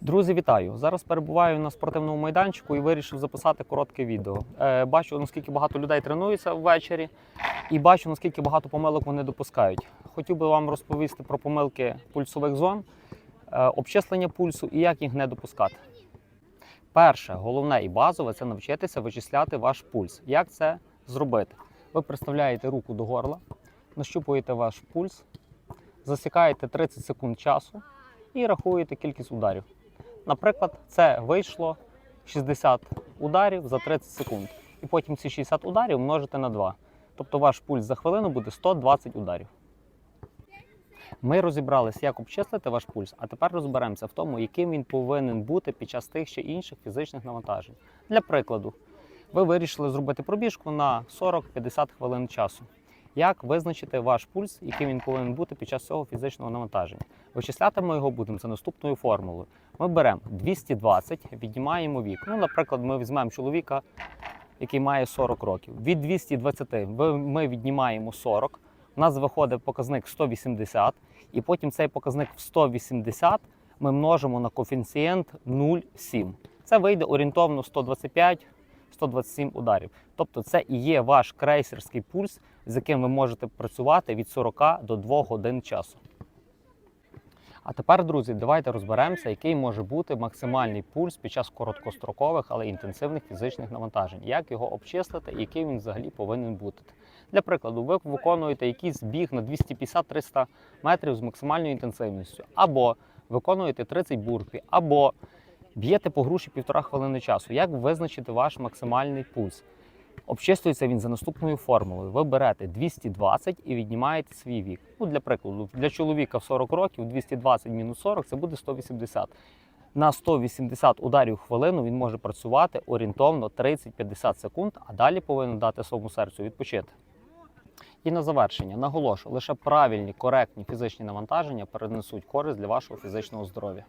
Друзі, вітаю! Зараз перебуваю на спортивному майданчику і вирішив записати коротке відео. Е, бачу, наскільки багато людей тренуються ввечері, і бачу, наскільки багато помилок вони допускають. Хотів би вам розповісти про помилки пульсових зон, е, обчислення пульсу і як їх не допускати. Перше, головне і базове це навчитися вичисляти ваш пульс. Як це зробити? Ви приставляєте руку до горла, нащупуєте ваш пульс, засікаєте 30 секунд часу і рахуєте кількість ударів. Наприклад, це вийшло 60 ударів за 30 секунд. І потім ці 60 ударів множите на 2. Тобто ваш пульс за хвилину буде 120 ударів. Ми розібралися, як обчислити ваш пульс, а тепер розберемося в тому, яким він повинен бути під час тих чи інших фізичних навантажень. Для прикладу, ви вирішили зробити пробіжку на 40-50 хвилин часу. Як визначити ваш пульс, яким він повинен бути під час цього фізичного навантаження? Вичисляти ми його будемо за наступною формулою. Ми беремо 220, віднімаємо вік. Ну, наприклад, ми візьмемо чоловіка, який має 40 років. Від 220 ми віднімаємо 40. У нас виходить показник 180, і потім цей показник в 180 ми множимо на коефіцієнт 0,7. Це вийде орієнтовно 125-127 ударів. Тобто це і є ваш крейсерський пульс, з яким ви можете працювати від 40 до 2 годин часу. А тепер, друзі, давайте розберемося, який може бути максимальний пульс під час короткострокових, але інтенсивних фізичних навантажень. Як його обчислити і який він взагалі повинен бути. Для прикладу, ви виконуєте якийсь біг на 250-300 метрів з максимальною інтенсивністю, або виконуєте 30 бурпі, або б'єте по груші півтора хвилини часу. Як визначити ваш максимальний пульс? Обчислюється він за наступною формулою. Ви берете 220 і віднімаєте свій вік. Ну, для прикладу, для чоловіка в 40 років 220 мінус 40 це буде 180. На 180 ударів в хвилину він може працювати орієнтовно 30-50 секунд, а далі повинен дати своєму серцю відпочити. І на завершення наголошую, лише правильні, коректні фізичні навантаження перенесуть користь для вашого фізичного здоров'я.